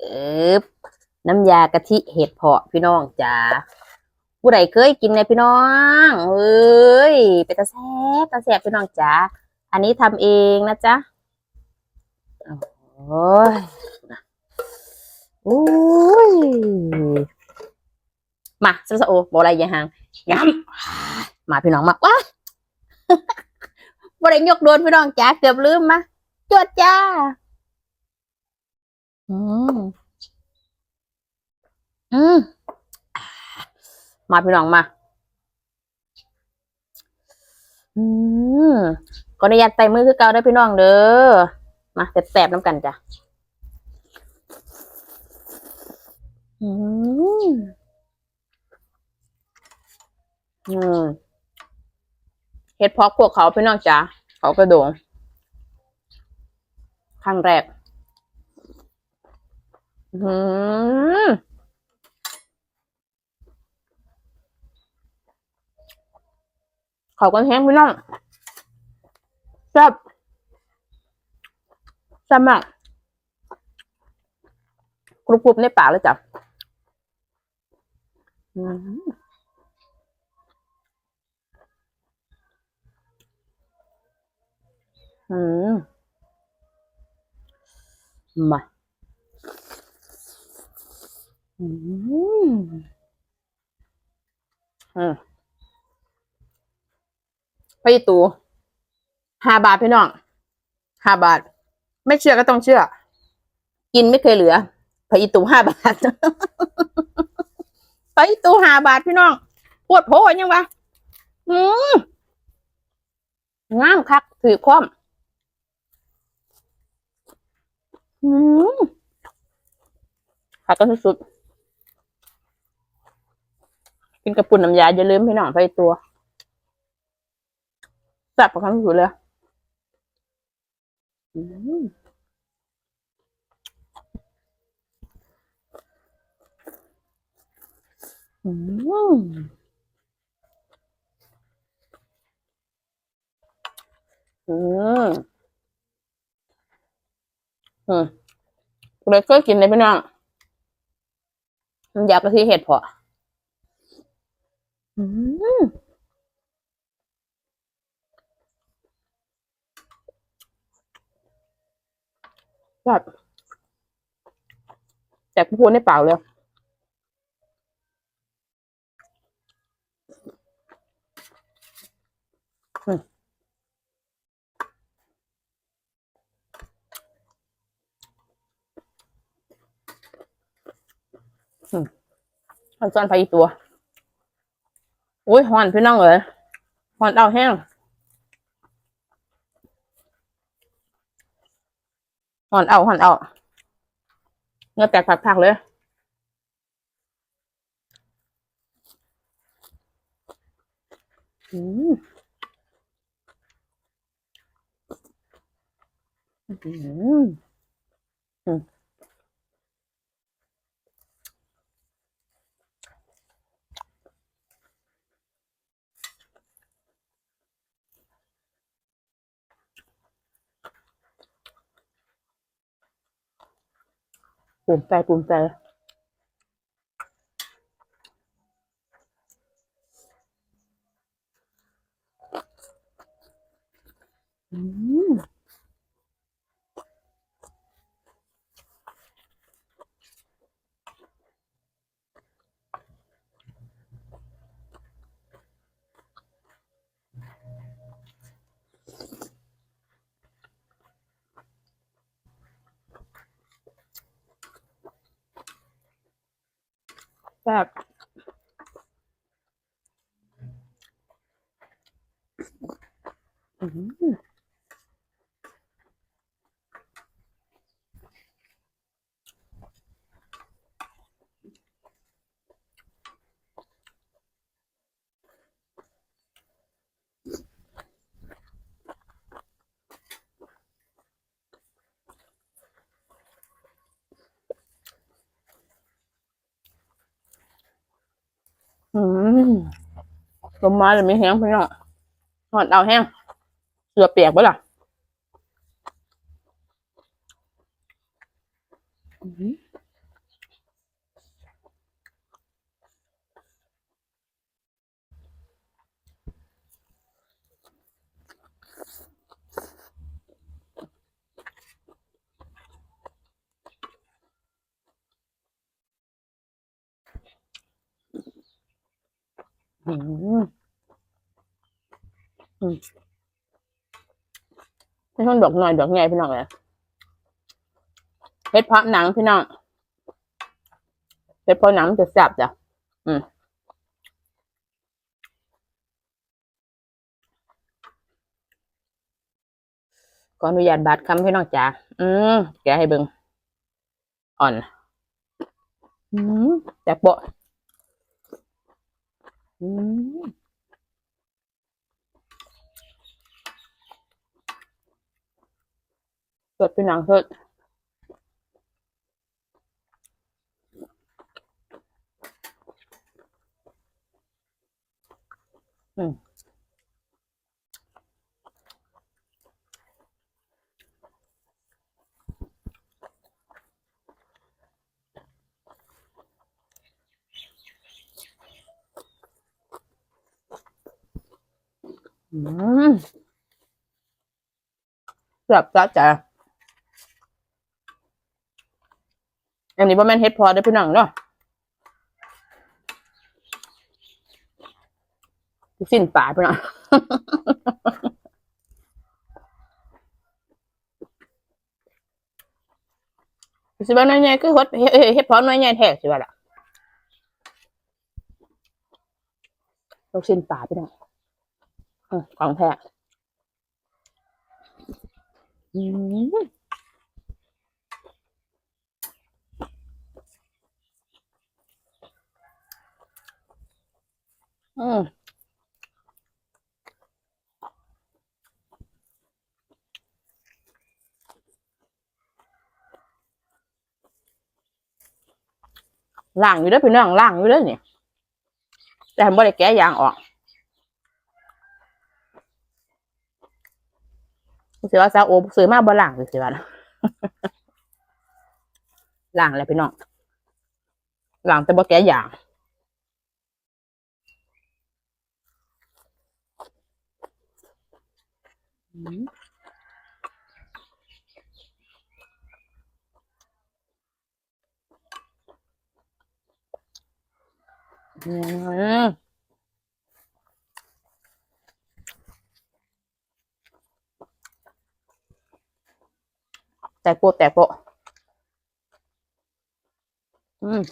เอบน้ำยากะทิเห็ดเพาะพี่น้องจ้าผู้ใดเคยกินเนี่ยพี่น้องเอ้ยเป็นตาแซ่บตาแซ่บพี่น้องจ้าอันนี้ทำเองนะจ๊ะโอ้ยโอ้ยมาซะซะโอบอกอะไรอยังห่างย้ำมาพี่น้องมาว้าบ่ได้ยกโดนพี่น้องจ้าเกือบลืมมาจวดจ้า อืมอืมมาพี่น้องมา อืมก็อนุญาตใส่มือคือเก่าได้อพี่น้องเด้อ มาแสบๆน้ำกันจ้ะ อืม อืมเฮ็ดเพอกพวกเขาพี่น้องจ๋าเขากระโดงครั้งแรก อืมเขากันแห้งพี่น้องแซ่บแซ่บมากกรุบกรุบในปากเลยจ้ะอืมอืมมาอืมอืมไปตูห้าบาทพี่น้องห้าบาท ไม่เชื่อก็ต้องเชื่อ กินไม่เคยเหลือไปตูห้าบาทไปตูห้าบาทพี่น้องปวดโผยังวะอืมงามคักถือคว่ำอืมคักกันสุดๆ กินกระปุ่นน้ำยาอย่าลืมพี่น้องไปตัวแซ่บประคันสุดเลยอืมอืมอืมเลยเคยกินเลยพี่น้องน้ำยากะทิเห็ดพาะ อืมแบบแจกพูดในเปล่าเลยอืมอืมอันซ้อนไปอีกตัว อุ้ยหอนพี่น้องเอ๋ยหอนเอาแห้งหอนเอาหอนเอาเงือแตกผักๆเลยอืมอืมอืม ปุ่มใจปุ่มใจอืม แบบอืม ลมมาเลยไม่แห้งพี่น้องหอดเอาแห้งเสือเปียกปะล่ะอื อืมอืมไม่ต้องดอกหน่อยดอกใหญ่พี่น้องเลยเฮ็ดเพาะหนังพี่น้องเฮ็ดเพาะหนังจะแซ่บจ้ะอืมขออนุญาตบาดคำพี่น้องจ๋าอืมแกให้เบิงอ่อน อืมแต่โปะ อืมสดเป็นหนังสดอืม แซ่บจ้าจ๋าอันนี้บ่แม่นเฮ็ดพอได้พี่น้องเนาะสิ้นป่าพี่น้องสิว่าน้อยใหญ่คือเฮ็ดเฮ็ดพอน้อยใหญ่แท้สิว่าล่ะลูกสิ้นป่าพี่น้อง ของแท้อืมอืมล่างอยู่ด้อพี่น้องล่างอยู่ด้อเนี่ยแต่ผมบ่ได้แกะยางออก รู้สึกว่าซาโอซื้อมาบ่ล่างสิว่าล่ะล่างแล้วพี่น้องหล่างแต่บ่แกะยางอืมอืม แตกโปะแตกโปะอืม